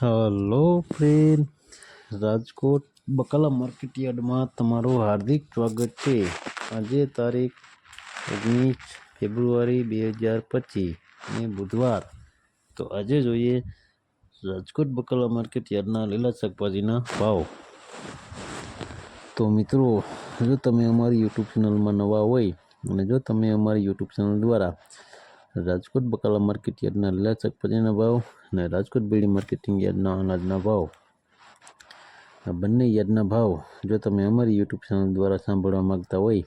Hello friend Rajkot બકાલા market યાર્ડમાં તમારું હાર્દિક સ્વાગત છે. આજે તારીખ ઓગણીસ ફેબ્રુઆરી બે હજાર પચીસ અને બુધવાર. તો આજે જોઈએ રાજકોટ બકાલા માર્કેટ યાર્ડના લીલા શાકભાજીના ભાવ. તો મિત્રો, જો તમે અમારી યુટ્યુબ ચેનલમાં નવા હોય અને જો તમે અમારી યુટ્યુબ ચેનલ દ્વારા રાજકોટ બકાલા માર્કેટ યાર્ડના લીલા શાકભાજીના ભાવ અને રાજકોટ બીડી માર્કેટિંગ યાર્ડના અનાજના ભાવ. આ બંને યાર્ડના ભાવ જો તમે અમારી યુટ્યુબ ચેનલ દ્વારા સાંભળવા માંગતા હોય,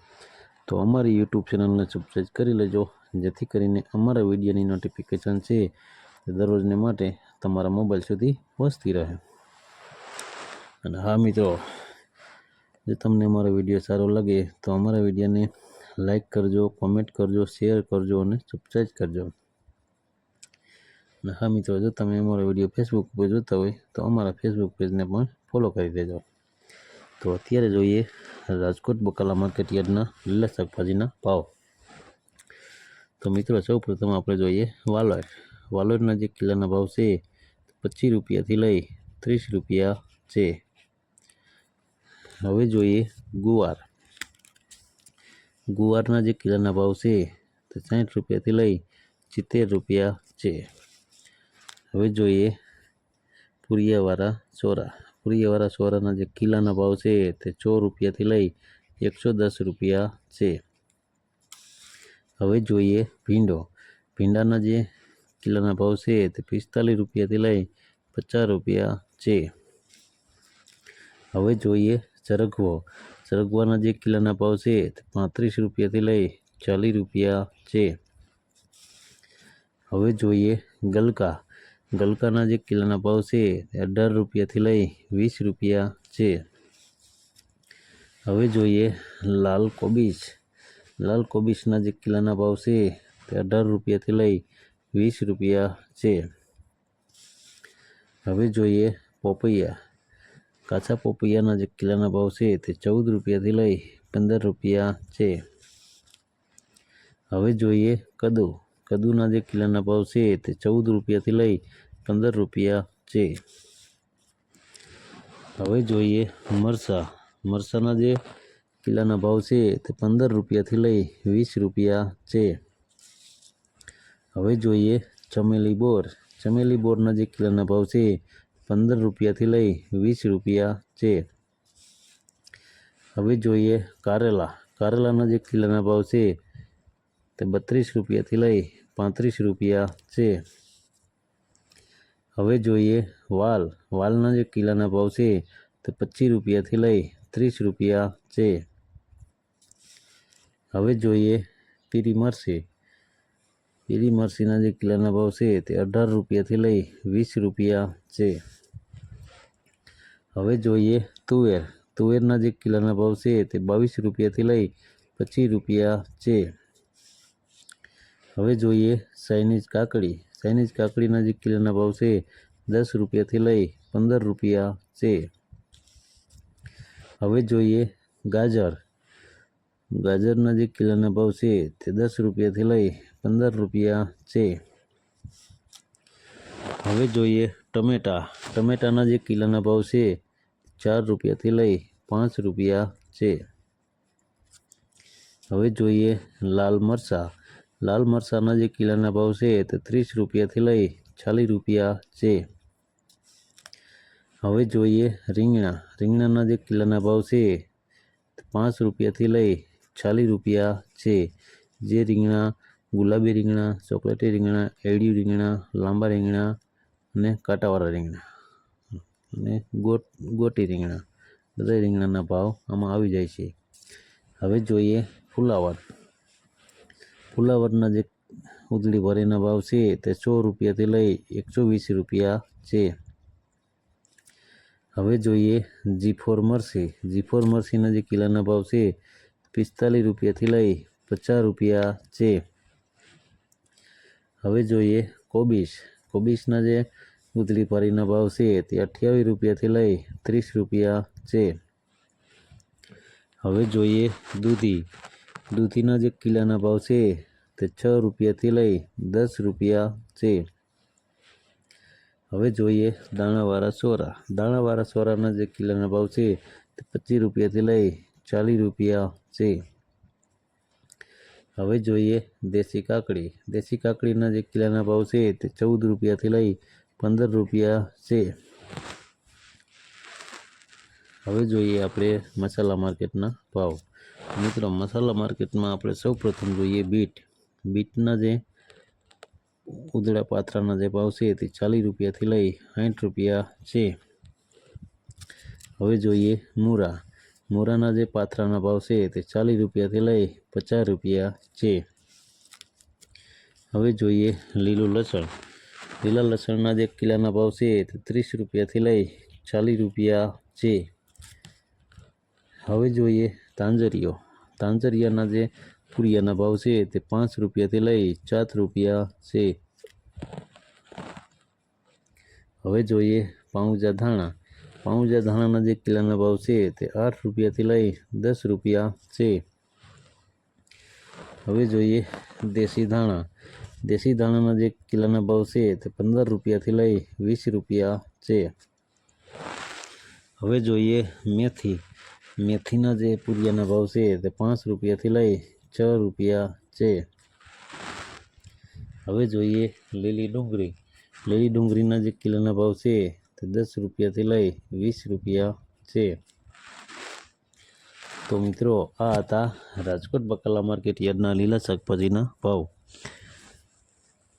તો અમારી યુટ્યુબ ચેનલને સબસ્ક્રાઈબ કરી લેજો, જેથી કરીને અમારા વિડીયોની નોટિફિકેશન છે તે દરરોજને માટે તમારા મોબાઈલ સુધી પહોંચતી રહે. અને હા મિત્રો, જો તમને અમારો વીડિયો સારો લાગે, તો અમારા વિડીયોને લાઈક કરજો કોમેન્ટ કરજો શેર કરજો અને સબસ્ક્રાઈબ કરજો. અને હા મિત્રો, જો તમે અમારો વીડિયો ફેસબુક ઉપર જોતા હોય, તો અમારા ફેસબુક પેજને પણ ફોલો કરી દેજો. તો અત્યારે જોઈએ રાજકોટ બકાલા માર્કેટ યાર્ડના લીલા શાકભાજીના ભાવ. તો મિત્રો સૌ પ્રથમ આપણે જોઈએ વાલોર વાલોરના જે કિલ્લાના ભાવ છે, પચીસ રૂપિયાથી લઈ ત્રીસ રૂપિયા છે. હવે જોઈએ ગુવાર. ગુવારના જે કિલ્લાના ભાવ છે તે સાઠ રૂપિયાથી લઈ સિત્તેર રૂપિયા છે. હવે જોઈએ પુરિયાવાળા સોરા પુરિયાવાળા સોરાના જે કિલોના ભાવ છે તે સો રૂપિયાથી લઈ એકસો દસ રૂપિયા છે. હવે જોઈએ ભીંડો. ભીંડાના જે કિલોના ભાવ છે તે પિસ્તાલીસ રૂપિયાથી લઈ પચાસ રૂપિયા છે. હવે જોઈએ સરગવો સરગવાના જે કિલ્લાના ભાવ છે તે પાંત્રીસ રૂપિયાથી લઈ ચાલીસ રૂપિયા છે. હવે જોઈએ ગલકા. ગલકાના જે કિલ્લાના ભાવ છે તે અઢાર રૂપિયાથી લઈ વીસ રૂપિયા છે. હવે જોઈએ લાલ કોબીજ. લાલ કોબીજના જે કિલ્લાના ભાવ છે તે અઢાર રૂપિયાથી લઈ વીસ રૂપિયા છે. હવે જોઈએ પોપૈયા. કાચા પોપૈયાના જે કિલ્લાના ભાવ છે તે ચૌદ રૂપિયાથી લઈ પંદર રૂપિયા છે. હવે જોઈએ કદુ. કદુના જે કિલ્લાના ભાવ છે તે ચૌદ રૂપિયાથી લઈ પંદર રૂપિયા છે. હવે જોઈએ મરસા. મરસાના જે કિલ્લાના ભાવ છે તે પંદર રૂપિયાથી લઈ વીસ રૂપિયા છે. હવે જોઈએ ચમેલી બોર. ચમેલી બોરના જે કિલ્લાના ભાવ છે પંદર રૂપિયાથી લઈ વીસ રૂપિયા છે. હવે જોઈએ કારેલા. કારેલાના જે કિલ્લાના ભાવ છે તે બત્રીસ રૂપિયાથી લઈ પાંત્રીસ રૂપિયા છે. હવે જોઈએ વાલ. વાલના જે કિલોના ભાવ છે તે પચીસ રૂપિયાથી લઈ ત્રીસ રૂપિયા છે. હવે જોઈએ પીરી મરસી. પીરી મરસીના જે કિલ્લાના ભાવ છે તે અઢાર રૂપિયાથી લઈ વીસ રૂપિયા છે. હવે જોઈએ તુવેર. તુવેરના જે કિલોના ભાવ છે તે બાવીસ રૂપિયાથી લઈ પચીસ રૂપિયા છે. હવે જોઈએ ચાઇનીઝ કાકડી. ચાઇનીઝ કાકડીના જે કિલોના ભાવ છે દસ રૂપિયાથી લઈ પંદર રૂપિયા છે. હવે જોઈએ ગાજર. ગાજરના જે કિલોના ભાવ છે તે દસ રૂપિયાથી લઈ પંદર રૂપિયા છે. હવે જોઈએ ટમેટા. ટમેટાના જે કિલ્લાના ભાવ છે, ચાર રૂપિયાથી લઈ પાંચ રૂપિયા છે. હવે જોઈએ લાલ મરચાં. લાલ મરચાંના જે કિલ્લાના ભાવ છે, તે ત્રીસ રૂપિયાથી લઈ ચાલીસ રૂપિયા છે. હવે જોઈએ રીંગણા. રીંગણાના જે કિલ્લાના ભાવ છે, તે પાંચ રૂપિયાથી લઈ ચાલીસ રૂપિયા છે. જે રીંગણા, ગુલાબી રીંગણા, ચોકલેટી રીંગણા એડિયું રીંગણા, લાંબા રીંગણા અને કાંટાવાળા રીંગણા. અને ગોટ, ગોટી રીંગણા. બધા રીંગણાના ભાવ આમાં આવી જાય છે. હવે જોઈએ ફુલાવર. ફુલાવરના જે ઉદળી ભરીના ભાવ છે તે સો રૂપિયાથી લઈ એકસો વીસ રૂપિયા છે. હવે જોઈએ જી ફોર મરસી. જી ફોર મરસીના જે કિલ્લાના ભાવ છે પિસ્તાલીસ રૂપિયાથી લઈ પચાસ રૂપિયા છે. હવે જોઈએ કોબીસ કોબીસના જે ઉધડી પારીના ભાવ છે તે અઠ્યાવીસ રૂપિયાથી લઈ ત્રીસ રૂપિયા છે. હવે જોઈએ દૂધી. દૂધીના જે કિલ્લાના ભાવ છે તે છ રૂપિયાથી લઈ દસ રૂપિયા છે. હવે જોઈએ દાણાવાળા સોરા. દાણાવાળા સોરાના જે કિલ્લાના ભાવ છે તે પચીસ રૂપિયાથી લઈ ચાલીસ રૂપિયા છે. હવે જોઈએ દેશી કાકડી. દેશી કાકડીના જે કિલ્લાના ભાવ છે તે ચૌદ રૂપિયાથી લઈ પંદર રૂપિયા છે. હવે જોઈએ આપણે મસાલા માર્કેટના ભાવ. મિત્રો, મસાલા માર્કેટમાં આપણે સૌ પ્રથમ જોઈએ બીટ. બીટના જે ઉદળા પાત્રાના જે ભાવ છે તે ચાલીસ રૂપિયાથી લઈ સાઠ રૂપિયા છે. હવે જોઈએ મૂરા. મૂરાના જે પાત્રાના ભાવ છે તે ચાલીસ રૂપિયાથી લઈ પચાસ રૂપિયા છે. હવે જોઈએ લીલું લસણ. લીલા લસણના જે કિલ્લાના ભાવ છે તે ત્રીસ રૂપિયાથી લઈ ચાલીસ રૂપિયા છે હવે જોઈએ તાંજરીઓ. તાંજરિયાના જે પૂરિયાના ભાવ છે તે પાંચ રૂપિયાથી લઈ સાત રૂપિયા છે. હવે જોઈએ પાઉંજા ધાણા. પાઉંજા ધાણાના જે કિલ્લાના ભાવ છે તે આઠ રૂપિયાથી લઈ દસ રૂપિયા છે. હવે જોઈએ દેશી ધાણા. દેશી દાણાના જે કિલ્લાના ભાવ છે તે પંદર રૂપિયાથી લઈ વીસ રૂપિયા છે. હવે જોઈએ મેથી. મેથીના જે પૂરિયાના ભાવ છે તે પાંચ રૂપિયાથી લઈ છ રૂપિયા છે. હવે જોઈએ લીલી ડુંગળી. લીલી ડુંગળીના જે કિલોના ભાવ છે તે દસ રૂપિયાથી લઈ વીસ રૂપિયા છે. તો મિત્રો, આ હતા રાજકોટ બકાલા માર્કેટ યાર્ડના લીલા શાકભાજીના ભાવ.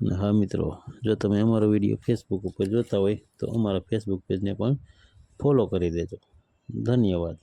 અને હા મિત્રો, જો તમે અમારો વીડિયો ફેસબુક ઉપર જોતા હોય તો અમારા ફેસબુક પેજને પણ ફોલો કરી દેજો. ધન્યવાદ.